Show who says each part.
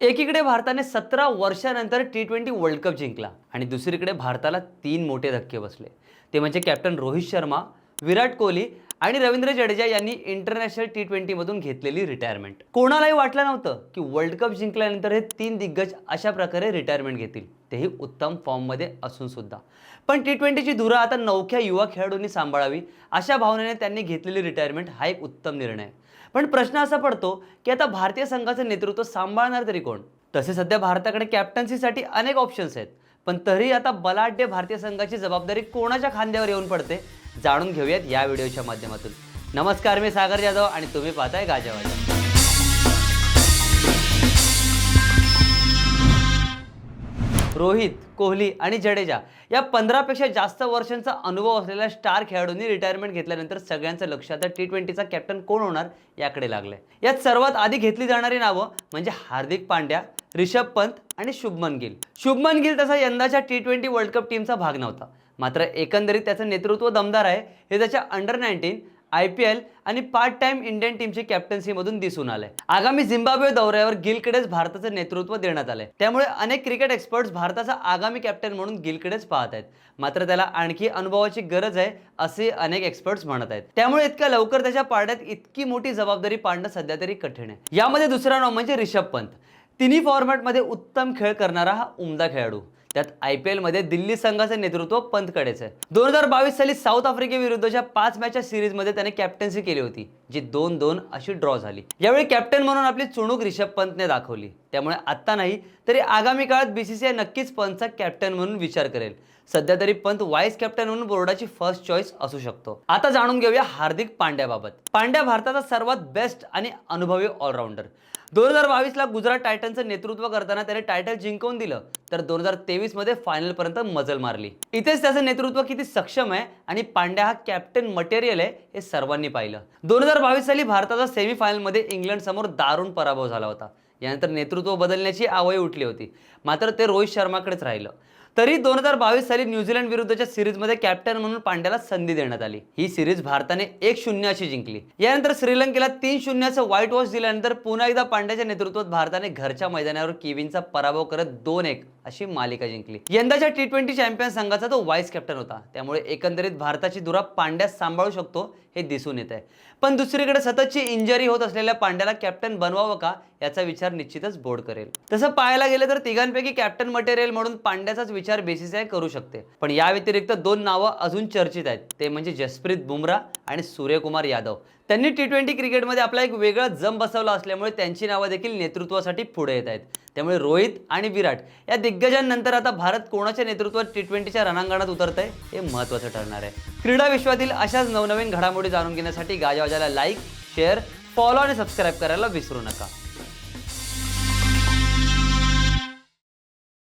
Speaker 1: एकीकडे भारताने सतरा वर्षानंतर टी ट्वेंटी वर्ल्ड कप जिंकला आणि दुसरीकडे भारताला तीन मोठे धक्के बसले. ते म्हणजे कॅप्टन रोहित शर्मा विराट कोहली आणि रवींद्र जडेजा यांनी इंटरनॅशनल टी ट्वेंटीमधून घेतलेली रिटायरमेंट कोणालाही वाटलं नव्हतं की वर्ल्ड कप जिंकल्यानंतर हे तीन दिग्गज अशा प्रकारे रिटायरमेंट घेतील. तेही उत्तम फॉर्ममध्ये असून सुद्धा. पण टी ट्वेंटीची धुरा आता नवख्या युवा खेळाडूंनी सांभाळावी अशा भावनेने त्यांनी घेतलेली रिटायरमेंट हा एक उत्तम निर्णय. आहे. पण प्रश्न असा पडतो की आता भारतीय संघाचं नेतृत्व सांभाळणार तरी कोण? तसे सध्या भारताकडे कॅप्टन्सीसाठी अनेक ऑप्शन्स आहेत. पण तरी आता बलाढ्य भारतीय संघाची जबाबदारी कोणाच्या खांद्यावर येऊन पडते? जाणून घेऊयात या व्हिडिओच्या माध्यमातून. नमस्कार मी सागर जाधव आणि तुम्ही पाहताय गाजावाजा रोहित कोहली आणि जडेजा या पंधरापेक्षा जास्त वर्षांचा अनुभव असलेल्या स्टार खेळाडूंनी रिटायरमेंट घेतल्यानंतर सगळ्यांचं लक्ष आता टी ट्वेंटीचा कॅप्टन कोण होणार याकडे लागलंय. यात सर्वात आधी घेतली जाणारी नावं म्हणजे हार्दिक पांड्या रिषभ पंत आणि शुभमन गिल. शुभमन गिल तसा यंदाच्या टी ट्वेंटी वर्ल्ड कप टीमचा भाग नव्हता. मात्र एकंदरीत त्याचं नेतृत्व दमदार आहे. हे त्याच्या under nineteen I P L आणि पार्ट टाइम इंडियन टीमची कॅप्टन्सीमधून दिसून आलंय. आगामी झिम्बाब्वे दौऱ्यावर गिलकडेच भारताचं नेतृत्व देण्यात आलंय. त्यामुळे अनेक क्रिकेट एक्सपर्ट्स भारताचा आगामी कॅप्टन म्हणून गिलकडेच पाहत आहेत. मात्र त्याला आणखी अनुभवाची गरज आहे असे अनेक एक्सपर्ट्स म्हणत आहेत. त्यामुळे इतक्या लवकर त्याच्या पारड्यात इतकी मोठी जबाबदारी पाडणं सध्या तरी कठीण आहे. यामध्ये दुसरा नाव म्हणजे रिषभ पंत. तिन्ही फॉर्मॅटमध्ये उत्तम खेळ करणारा हा उमदा खेळाडू. त्यात आय पी एलमध्ये दिल्ली संघाचं नेतृत्व पंतकडेचं आहे. दोन हजार बावीस साली साऊथ आफ्रिकेविरुद्धच्या पाच मॅचच्या सिरीजमध्ये त्याने कॅप्टन्सी केली होती जी दोन दोन अशी ड्रॉ झाली. यावेळी कॅप्टन म्हणून आपली चुणूक रिषभ पंतने दाखवली. त्यामुळे आत्ता नाही तरी आगामी काळात बीसीसीआय नक्कीच पंतचा कॅप्टन म्हणून विचार करेल. सध्या तरी पंत वाईस कॅप्टन म्हणून बोर्डाची फर्स्ट चॉईस असू शकतो. आता जाणून घेऊया हार्दिक पांड्याबाबत. पांड्या भारताचा सर्वात बेस्ट आणि अनुभवी ऑलराऊंडर दोन हजार बावीसला गुजरात टायटनचं नेतृत्व करताना त्याने टायटल जिंकवून दिलं. तर दोन हजार तेवीसमध्ये फायनलपर्यंत मजल मारली. इथेच त्याचं नेतृत्व किती सक्षम आहे आणि पांड्या हा कॅप्टन मटेरियल आहे हे सर्वांनी पाहिलं. दोन हजार बावीस साली भारताचा सेमीफायनलमध्ये इंग्लंड समोर दारुण पराभव झाला होता. यानंतर नेतृत्व बदलण्याची आवई उठली होती. मात्र ते रोहित शर्माकडेच राहिलं. तरी दोन हजार बावीस साली न्यूझीलंड विरुद्धच्या सिरीजमध्ये कॅप्टन म्हणून पांड्याला संधी देण्यात आली. ही सिरीज भारताने एक शून्य अशी जिंकली. यानंतर श्रीलंकेला तीन शून्याचं व्हाईट वॉश दिल्यानंतर पुन्हा एकदा पांड्याच्या नेतृत्वात भारताने घरच्या मैदानावर किवींचा पराभव करत दोन एक अशी मालिका जिंकली. यंदाच्या टी ट्वेंटी चॅम्पियन संघाचा तो व्हाईस कॅप्टन होता. त्यामुळे एकंदरीत भारताची धुरा पांड्यास सांभाळू शकतो हे दिसून येत आहे. पण दुसरीकडे सततची इंजरी होत असलेल्या पांड्याला कॅप्टन बनवावं का याचा विचार निश्चितच बोर्ड करेल. तसं पाहायला गेलं तर तिघांपैकी कॅप्टन मटेरियल म्हणून पांड्याचाच विचार बीसीसीआय करू शकते. पण या व्यतिरिक्त दोन नावं अजून चर्चित आहेत. ते म्हणजे जसप्रीत बुमराह आणि सूर्यकुमार यादव. त्यांनी टी ट्वेंटी क्रिकेटमध्ये आपला एक वेगळा जम बसवला असल्यामुळे त्यांची नावं देखील नेतृत्वासाठी पुढे येत आहेत. त्यामुळे रोहित आणि विराट या दिग्गजांनंतर आता भारत कोणाच्या नेतृत्वात टी ट्वेंटीच्या रणांगणात उतरत आहे हे महत्त्वाचं ठरणार आहे. क्रीडा विश्वातील अशाच नवनवीन घडामोडी जाणून घेण्यासाठी गाजावाजाला लाईक शेअर फॉलो आणि सबस्क्राईब करायला विसरू नका.